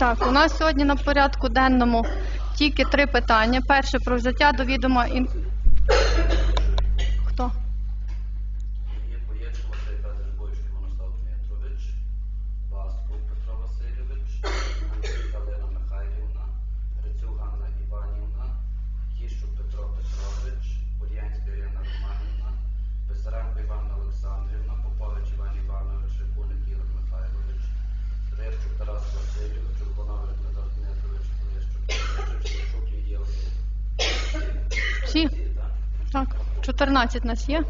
Так, у нас сьогодні на порядку денному тільки три питання. Перше про взяття до відома ін... Хто? Є Поєчко Василь Петрович Бойчук Монослав Дмитрович, Васко Петро Васильович, Андрій Галина Михайлівна, Грицюк Ганна Іванівна, Кіщук Петро Петрович, Бур'янська Ірина Романівна, Писаренко Іванна Олександрівна, Попович Іван Іванович, Рикуник Ігор Михайлович, Рибчук Тарас Васильович, Урбанович Дмитро Дмитрович, Полищук Петрович, Лещук Лідія Васильівна. Всі? Так? Так, 14 нас є.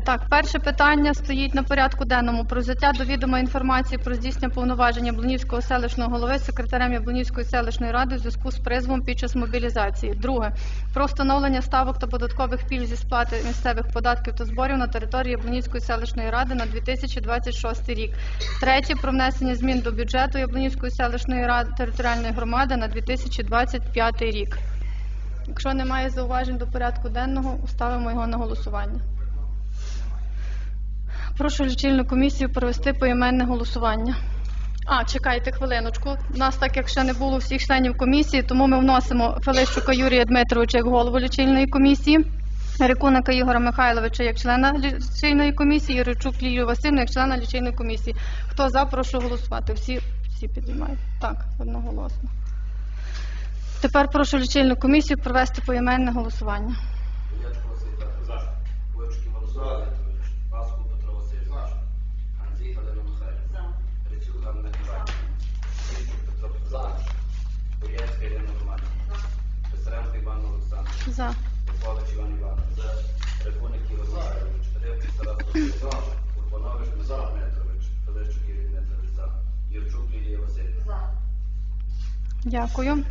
Так, перше питання стоїть на порядку денному про взяття до відома інформації про здійснення повноваження Яблунівського селищного голови секретарем Яблунівської селищної ради у зв'язку з призовом під час мобілізації. Друге про встановлення ставок та податкових пільг зі сплати місцевих податків та зборів на території Яблунівської селищної ради на 2026 рік. Третє про внесення змін до бюджету Яблунівської селищної ради територіальної громади на 2025 рік. Якщо немає зауважень до порядку денного, ставимо його на голосування. Прошу лічильну комісію провести поіменне голосування. А, чекайте хвилиночку. У нас так як ще не було всіх членів комісії, тому ми вносимо Фелищука Юрія Дмитровича як голову лічильної комісії, Рикуника Ігора Михайловича як члена лічильної комісії, Юричук Лію Васильівну як члена лічильної комісії. Хто за, прошу голосувати. Всі, всі підіймають. Так, одноголосно. Тепер прошу лічильну комісію провести поіменне голосування. Дякую.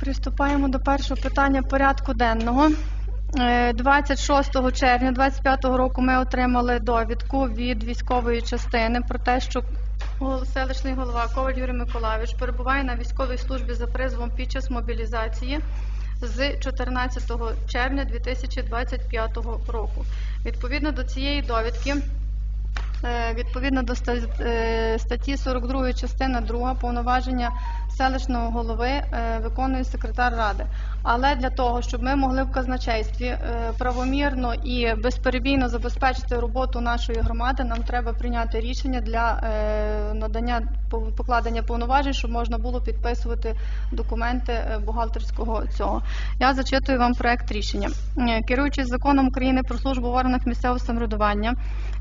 Приступаємо до першого питання порядку денного. Е, 26 червня 2025 року ми отримали довідку від військової частини про те, що селищний голова Коваль Юрій Миколайович перебуває на військовій службі за призовом під час мобілізації з 14 червня 2025 року. Відповідно до цієї довідки, Е, Відповідно до е, статті 42 частина 2 повноваження селищного голови е, виконує секретар ради. Але для того, щоб ми могли в казначействі е, правомірно і безперебійно забезпечити роботу нашої громади, нам треба прийняти рішення для е, надання покладення повноважень, щоб можна було підписувати документи е, бухгалтерського цього. Я зачитую вам проект рішення. Керуючись законом України про службу в органах місцевого самоврядування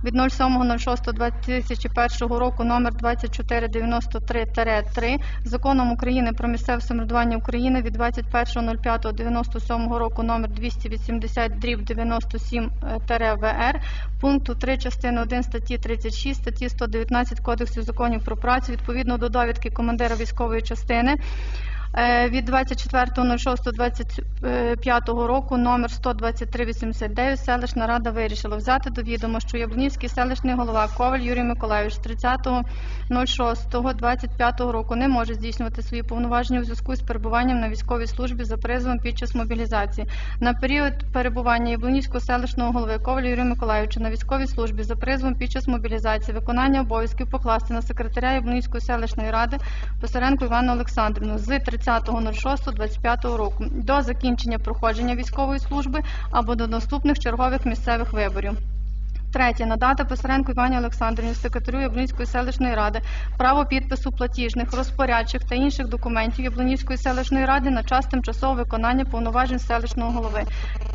від 07.06.2001 року номер 2493-3, законом України про місцеве самоврядування України від 21.05.97 року номер 280 дріб 97 ВР пункту 3 частини 1 статті 36 статті 119 Кодексу законів про працю відповідно до довідки командира військової частини. е, від 24.06.25 року номер 12389 селищна рада вирішила взяти до відома, що Яблунівський селищний голова Коваль Юрій Миколайович з 30.06.25 року не може здійснювати свої повноваження у зв'язку з перебуванням на військовій службі за призовом під час мобілізації. На період перебування Яблунівського селищного голови Коваля Юрія Миколайовича на військовій службі за призовом під час мобілізації виконання обов'язків покласти на секретаря Яблунівської селищної ради Писаренко Івану Олександрівну з 30.06.25 року до закінчення проходження військової служби або до наступних чергових місцевих виборів. Третє. Надати Писаренку Івані Олександрівні, секретарю Яблунівської селищної ради, право підпису платіжних, розпорядчих та інших документів Яблунівської селищної ради на час тимчасового виконання повноважень селищного голови.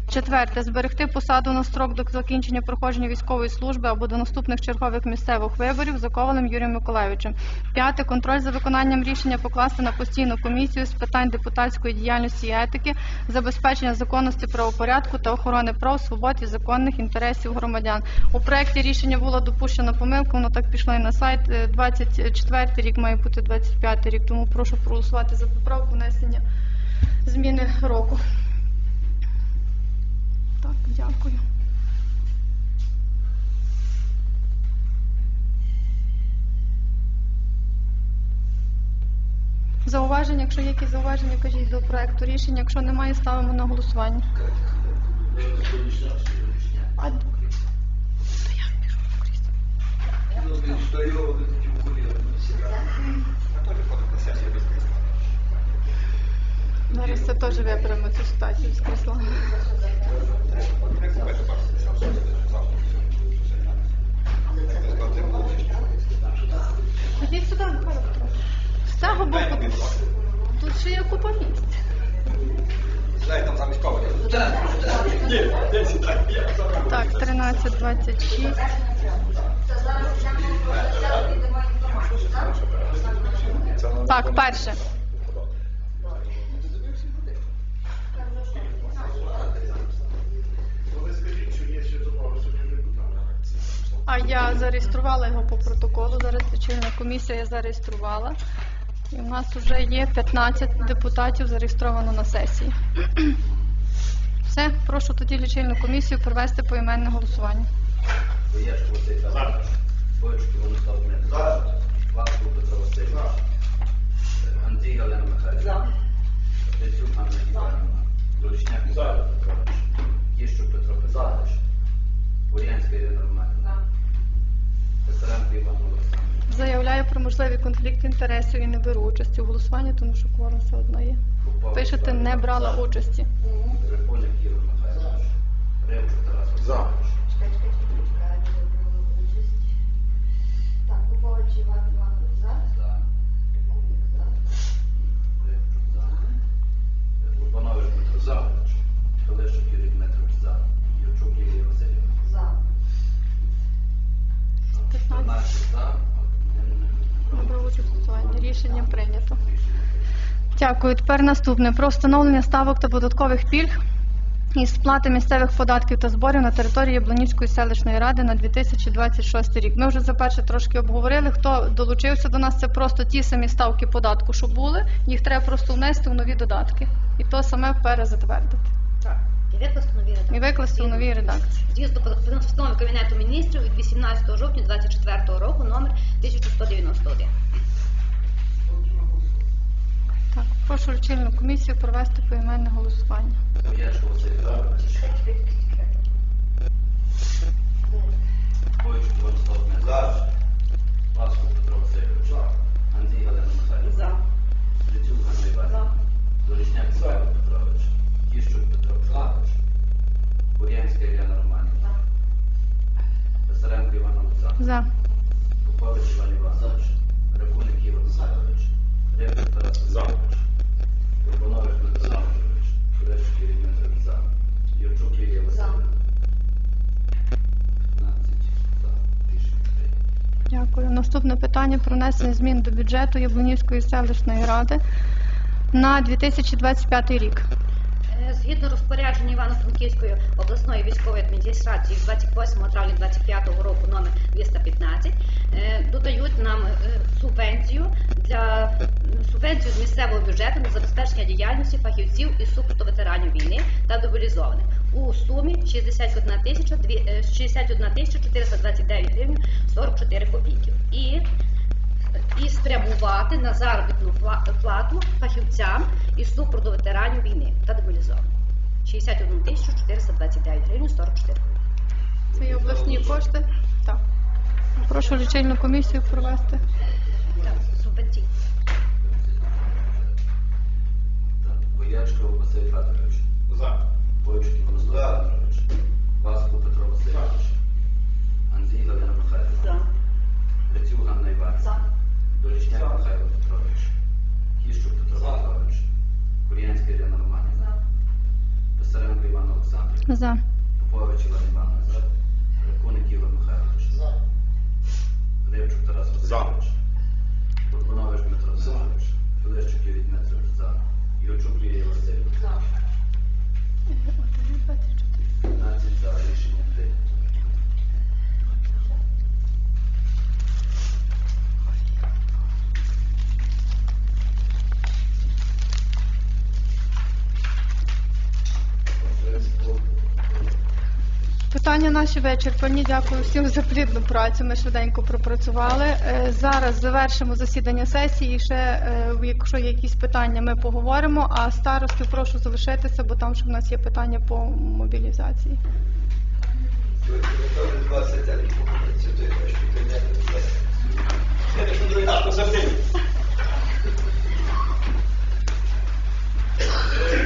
Четверте. Зберегти посаду на строк до закінчення проходження військової служби або до наступних чергових місцевих виборів за Ковалем Юрієм Миколайовичем. П'яте. Контроль за виконанням рішення покласти на постійну комісію з питань депутатської діяльності і етики, забезпечення законності правопорядку та охорони прав, свобод і законних інтересів громадян. У проєкті рішення була допущена помилка, воно так пішло і на сайт. Е, 24 рік має бути 25 рік, тому прошу проголосувати за поправку внесення зміни року. Дякую. Зауваження, якщо якщо є якісь зауваження, кажіть до проекту рішення. Якщо немає, ставимо на голосування. А зараз це теж виберемо цю ситуацію з крісла. Ідіть сюди, Михайло. З цього боку. Тут ще є купа місць. Дай там замість кого. Так, 13.26. Так, перше. Я зареєструвала його по протоколу. Зараз лічильна комісія я зареєструвала. І в нас вже є 15 депутатів зареєстровано на сесії. Все, прошу тоді лічильну комісію провести поіменне голосування. Тому що кворум все одно є. Пишете, не брала участі. Репоняк Ігор Михайлович. Ремчук Тарас. Дякую. Тепер наступне про встановлення ставок та податкових пільг із сплати місцевих податків та зборів на території Яблонівської селищної ради на 2026 рік. Ми вже за перше трошки обговорили. Хто долучився до нас, це просто ті самі ставки податку, що були. Їх треба просто внести у нові додатки. І то саме перезатвердити. Так, і викласти нові І редакції. викласти новій редакції. З'їзду постанови Кабінету міністрів від 18 жовтня 2024 року номер 1191. Так, прошу лічильну комісію провести поіменне голосування. Федорович. Бойчук Владислав Дмитрович. Ласко Петро Васильович. Андрій Галина Михайлівна. Грицюк Ганна Іванівна. Долішняк Михайло Петрович. Кіщук Петро Петрович. Бурянська Ірина Романівна. Писаренко Іван Олександрович. За. Попович Іван Іванович. Рахуник Ігор Михайлович. Рибник Тарас Васильович. Урбанович Дмитро Анатолійович. Федорчук Юрій Дмитрович за. Юрчук Лілія Васильівна. 15 за. Рішення прийнято. Дякую. Наступне питання про внесення змін до бюджету Яблунівської селищної ради на 2025 рік. Е, Згідно розпорядження Івано-Франківської обласної військової адміністрації 28 травня 2025 року номер 215 е, додають нам е, субвенцію для субвенцію з місцевого бюджету на забезпечення діяльності фахівців із супорту ветеранів війни та добілізованих у сумі 61 тисяча е, 61 тисяча 429 гривень 44 копійки. І і спрямувати на заробітну плату фахівцям із супроводу ветеранів війни та демобілізованих. 61 тисячу 429 гривень 44 копійки. Це є обласні кошти. Так. Прошу лічильну комісію провести. Так, субвенційні. Так. Боячко Василь Федорович. За. Бойчук Іван Федорович. Васко Петро Васильович. Андрій Михайлівна. За. Грицюк Ганна Іванівна. Долішняк Михайло Петрович. Кіщук Петро Петрович. Кур'янська Ірина Романівна. Писаренко Іван Олександрович. За. Попович Іван Іванович. Рахуник Ігор Михайлович. Рибчук Тарас Васильович. Найший вечір, пані Дякую всім за плідну працю. Ми швиденько пропрацювали. Е, зараз завершимо засідання сесії. І Ще е, якщо є якісь питання, ми поговоримо. А старостів прошу залишитися, бо там ще в нас є питання по мобілізації. Thank you.